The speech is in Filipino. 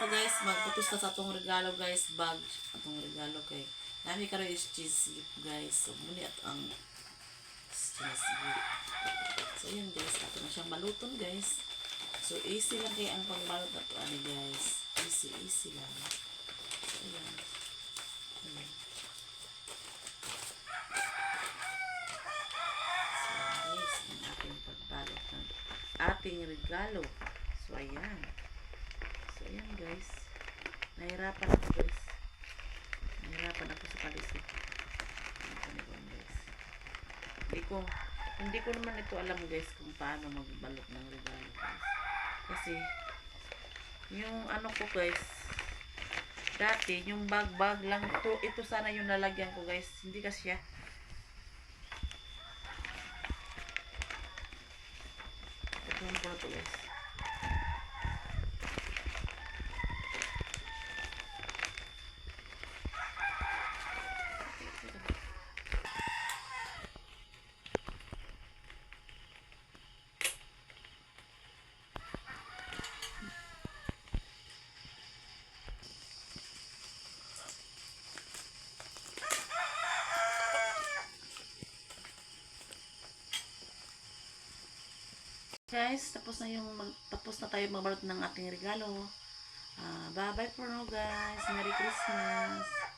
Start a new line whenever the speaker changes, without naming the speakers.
to guys, magputos na sa atong regalo guys, bag. Atong regalo kay Nami karo is cheese gift guys. So muli at ang cheese gift. So yun guys, ato na siyang baluton guys. So easy lang kay ang pagbalot na ani guys. Easy, easy lang. So ayan. Ayan. So guys, ang ating pagbalot ng ating regalo. So ayan. Guys. Nahirapan ako guys. Nahirapan ako sa palisip. Ba guys? Hindi ko, hindi ko naman ito alam guys kung paano magbalot ng regalo guys. Kasi, yung ano ko guys, dati, yung bag-bag lang to, ito sana yung lalagyan ko guys. Hindi kasi siya. Ito yung po to guys. Guys, tapos na yung mag, tapos na tayo magbalot ng ating regalo. Ah, bye bye for now guys. Merry Christmas.